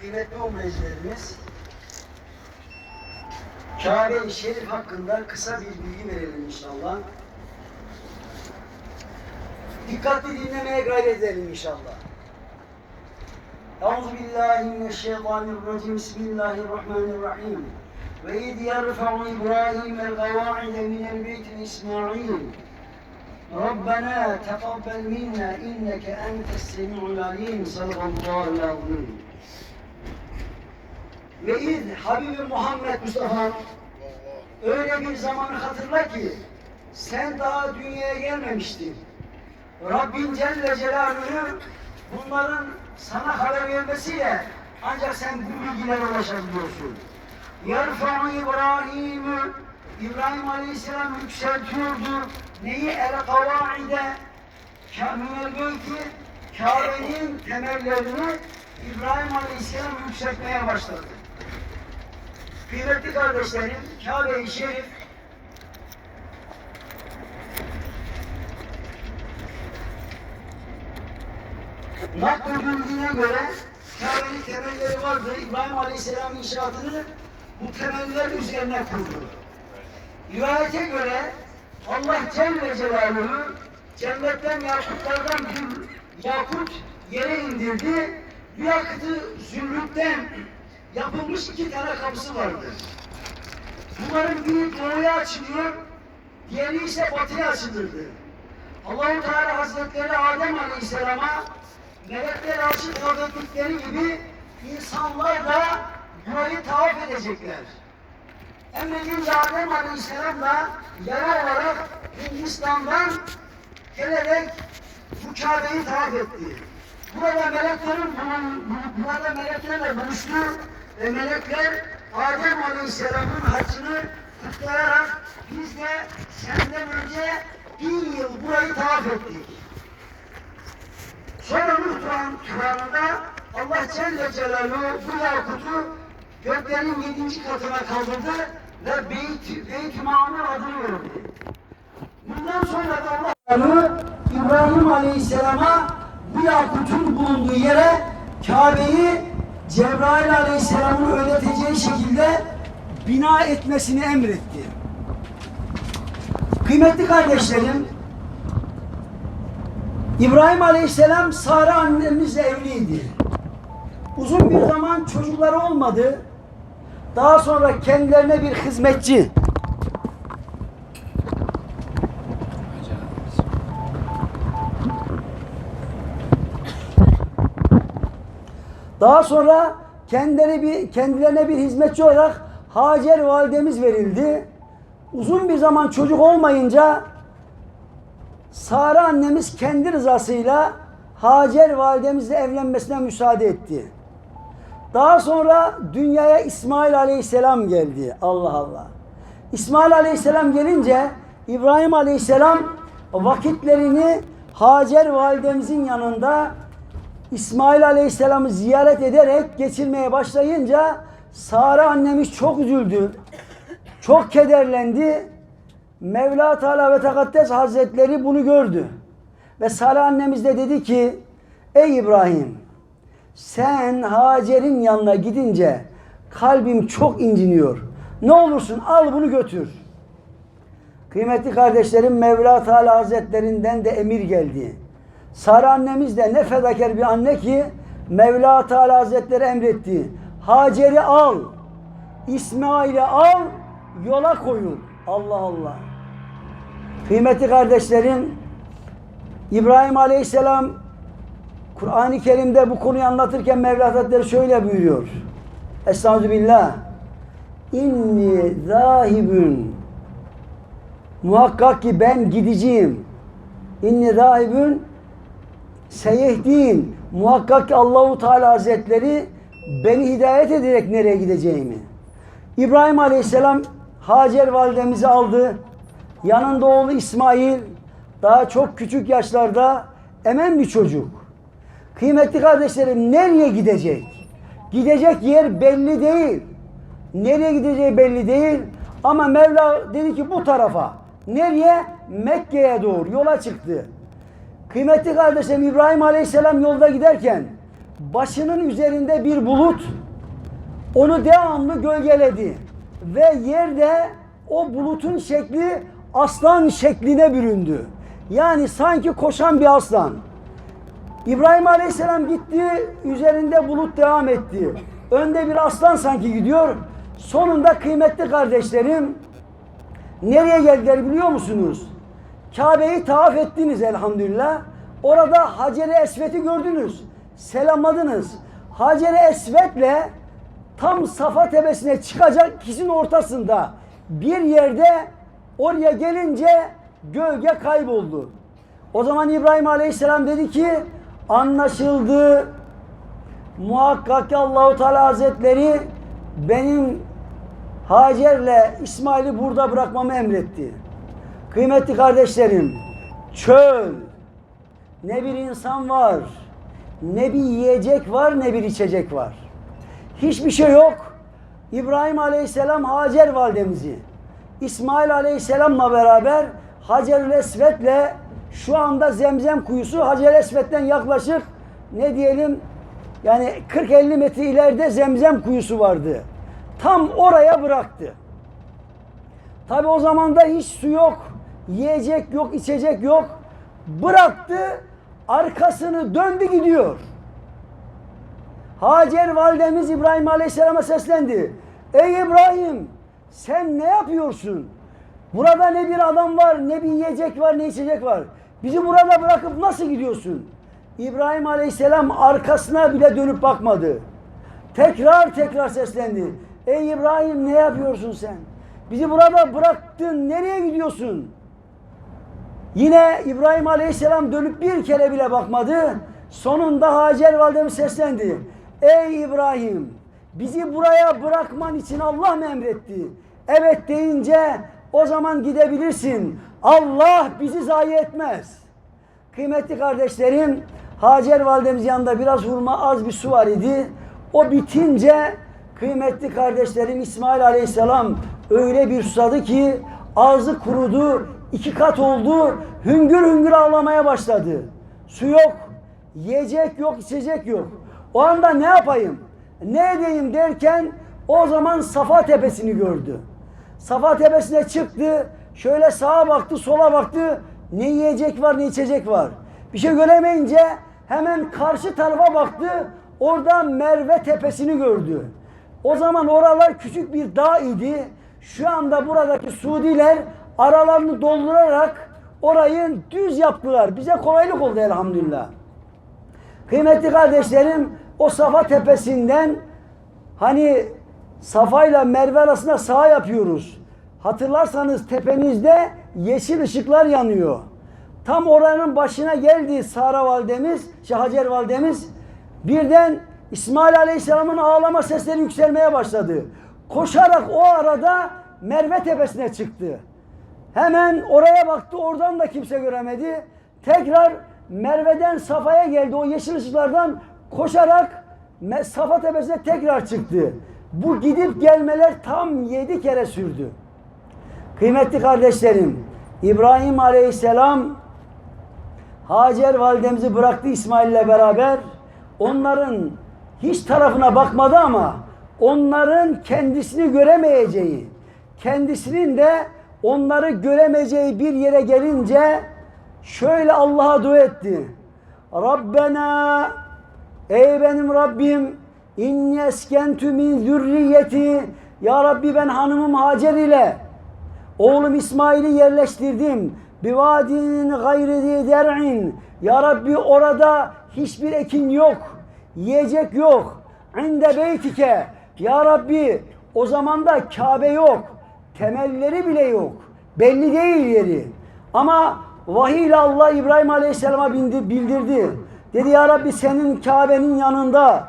kıymetli umrecilerimiz Kabe-i Şerif hakkında kısa bir bilgi verelim inşallah. Dikkatli dinlemeye gayret edelim inşallah. Euzu billahi mineşşeytanirracim. Bismillahirrahmanirrahim. Ve iz yerfa'u İbrahim el-gavâide minel beytil İsmail. Rabbena teqabbel minna inneke entes semi'ul alim. Sallallahu aleyhi ve sellem. Ve iz Habibi Muhammed Mustafa öyle bir zamanı hatırla ki sen daha dünyaya gelmemiştin. Rabbin Celle Celaluhu bunların sana haber vermesiyle ancak sen bu bilgilere ulaşabiliyorsun. Yerfa'u İbrahim'ü İbrahim Aleyhisselam yükseltiyordu. Neyi? El kavaide Kâminel beyti Kabe'nin temellerini İbrahim Aleyhisselam yükseltmeye başladı. Kıymetli kardeşlerim, Kabe-i Şerif nakledildiğine göre Kabe'nin temelleri vardı. İbrahim Aleyhisselam inşaatını bu temeller üzerine kurdu. Rivayete göre Allah Celle Celaluhu cennetten yakutlardan bir yakut yere indirdi. Bu yakutu zümrütten yapılmış iki tane kapısı vardı. Bunların biri doğuya açılıyor, diğeri ise batıya açılırdı. Allahu Teala Hazretleri Adem Aleyhisselam'a melekler aşık kaldırdıkları gibi insanlar da burayı tavaf edecekler. Emredince Adem Aleyhisselam da yara olarak Hindistan'dan gelerek bu Kabe'yi tavaf etti. Burada meleklerin burada meleklerle buluştu ve melekler Adem Aleyhisselam'ın haccını kutlayarak biz de senden önce bin yıl burayı tavaf ettik. Sonra Nuh Turan Turan'ında Allah Celle Celaluhu bu yakutu göklerin yedinci katına kaldırdı ve Beyt, Beyt-i Mamur adını verdi. Bundan sonra da Allah İbrahim Aleyhisselam'a bu yakutun bulunduğu yere Kabe'yi Cebrail Aleyhisselam'ın öğreteceği şekilde bina etmesini emretti. Kıymetli kardeşlerim, İbrahim Aleyhisselam Sara annemizle evliydi. Uzun bir zaman çocukları olmadı. Daha sonra kendilerine bir hizmetçi Daha sonra kendileri bir, kendilerine bir hizmetçi olarak Hacer validemiz verildi. Uzun bir zaman çocuk olmayınca Sara annemiz kendi rızasıyla Hacer validemizle evlenmesine müsaade etti. Daha sonra dünyaya İsmail Aleyhisselam geldi. Allah Allah. İsmail Aleyhisselam gelince İbrahim Aleyhisselam vakitlerini Hacer validemizin yanında İsmail Aleyhisselam'ı ziyaret ederek geçirmeye başlayınca Sara annemiz çok üzüldü. Çok kederlendi. Mevla Teala ve Tekaddes Hazretleri bunu gördü. Ve Sara annemiz de dedi ki Ey İbrahim sen Hacer'in yanına gidince kalbim çok inciniyor. Ne olursun al bunu götür. Kıymetli kardeşlerim Mevla Teala Hazretlerinden de emir geldi. Sara annemiz de ne fedakar bir anne ki Mevla Teala Hazretleri emretti. Hacer'i al, İsmail'i al, yola koyun. Allah Allah. Kıymetli kardeşlerim, İbrahim Aleyhisselam Kur'an-ı Kerim'de bu konuyu anlatırken Mevla Hazretleri şöyle buyuruyor. Estağfirullah. İnni zahibün Muhakkak ki ben gideceğim. İnni zahibün seyehdin. Muhakkak ki Allahu Teala Hazretleri beni hidayet ederek nereye gideceğimi. İbrahim Aleyhisselam Hacer validemizi aldı. Yanında oğlu İsmail daha çok küçük yaşlarda emen bir çocuk. Kıymetli kardeşlerim nereye gidecek? Gidecek yer belli değil. Nereye gideceği belli değil. Ama Mevla dedi ki bu tarafa. Nereye? Mekke'ye doğru yola çıktı. Kıymetli kardeşlerim İbrahim Aleyhisselam yolda giderken başının üzerinde bir bulut onu devamlı gölgeledi. Ve yerde o bulutun şekli aslan şekline büründü. Yani sanki koşan bir aslan. İbrahim Aleyhisselam gitti, üzerinde bulut devam etti. Önde bir aslan sanki gidiyor. Sonunda kıymetli kardeşlerim, nereye geldiler biliyor musunuz? Kabe'yi tavaf ettiniz elhamdülillah. Orada Hacer-i Esved'i gördünüz. Selamladınız. Hacer-i Esved'le tam Safa tepesine çıkacak ikisinin ortasında bir yerde oraya gelince gölge kayboldu. O zaman İbrahim Aleyhisselam dedi ki anlaşıldı. Muhakkak ki Allahu Teala Hazretleri benim Hacer'le İsmail'i burada bırakmamı emretti. Kıymetli kardeşlerim, çöl, ne bir insan var, ne bir yiyecek var, ne bir içecek var. Hiçbir şey yok. İbrahim Aleyhisselam Hacer validemizi, İsmail Aleyhisselam'la beraber Hacer-ül şu anda Zemzem kuyusu Hacer-ül yaklaşık ne diyelim yani 40-50 metre ileride Zemzem kuyusu vardı. Tam oraya bıraktı. Tabi o zaman da hiç su yok, yiyecek yok, içecek yok. Bıraktı, arkasını döndü gidiyor. Hacer validemiz İbrahim Aleyhisselam'a seslendi. Ey İbrahim sen ne yapıyorsun? Burada ne bir adam var, ne bir yiyecek var, ne içecek var. Bizi burada bırakıp nasıl gidiyorsun? İbrahim Aleyhisselam arkasına bile dönüp bakmadı. Tekrar tekrar seslendi. Ey İbrahim ne yapıyorsun sen? Bizi burada bıraktın, nereye gidiyorsun? Yine İbrahim Aleyhisselam dönüp bir kere bile bakmadı. Sonunda Hacer validemiz seslendi. Ey İbrahim bizi buraya bırakman için Allah mı emretti? Evet deyince o zaman gidebilirsin. Allah bizi zayi etmez. Kıymetli kardeşlerim Hacer validemiz yanında biraz hurma az bir su var idi. O bitince kıymetli kardeşlerim İsmail Aleyhisselam öyle bir susadı ki ağzı kurudu, iki kat oldu, hüngür hüngür ağlamaya başladı. Su yok, yiyecek yok, içecek yok. O anda ne yapayım, ne edeyim derken o zaman Safa tepesini gördü. Safa tepesine çıktı, şöyle sağa baktı, sola baktı, ne yiyecek var, ne içecek var. Bir şey göremeyince hemen karşı tarafa baktı, orada Merve tepesini gördü. O zaman oralar küçük bir dağ idi. Şu anda buradaki Suudiler aralarını doldurarak orayı düz yaptılar. Bize kolaylık oldu elhamdülillah. Kıymetli kardeşlerim o Safa tepesinden hani Safa ile Merve arasında sağ yapıyoruz. Hatırlarsanız tepenizde yeşil ışıklar yanıyor. Tam oranın başına geldi Sara validemiz, şey Hacer validemiz. Birden İsmail Aleyhisselam'ın ağlama sesleri yükselmeye başladı. Koşarak o arada Merve tepesine çıktı. Hemen oraya baktı, oradan da kimse göremedi. Tekrar Merve'den Safa'ya geldi, o yeşil ışıklardan koşarak Safa tepesine tekrar çıktı. Bu gidip gelmeler tam yedi kere sürdü. Kıymetli kardeşlerim, İbrahim Aleyhisselam Hacer validemizi bıraktı İsmail ile beraber. Onların hiç tarafına bakmadı ama onların kendisini göremeyeceği, kendisinin de onları göremeyeceği bir yere gelince şöyle Allah'a dua etti. Rabbena ey benim Rabbim inni eskentu min zürriyeti ya Rabbi ben hanımım Hacer ile Oğlum İsmail'i yerleştirdim. Bivadin gayri der'in. Ya Rabbi orada hiçbir ekin yok. Yiyecek yok. İnde beytike. Ya Rabbi o zaman da Kabe yok. Temelleri bile yok. Belli değil yeri. Ama vahiy ile Allah İbrahim Aleyhisselam'a bildirdi. Dedi ya Rabbi senin Kabe'nin yanında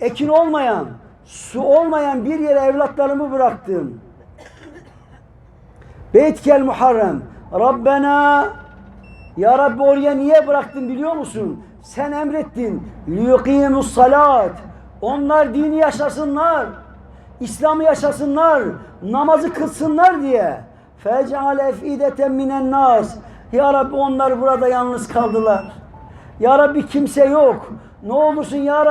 ekin olmayan, su olmayan bir yere evlatlarımı bıraktım. Beytkel Muharrem. Rabbena Ya Rabbi oraya niye bıraktın biliyor musun? Sen emrettin. Liyukimus salat. Onlar dini yaşasınlar. İslam'ı yaşasınlar. Namazı kılsınlar diye. Fec'al efideten minen nas. Ya Rabbi onlar burada yalnız kaldılar. Ya Rabbi kimse yok. Ne olursun Ya Rabbi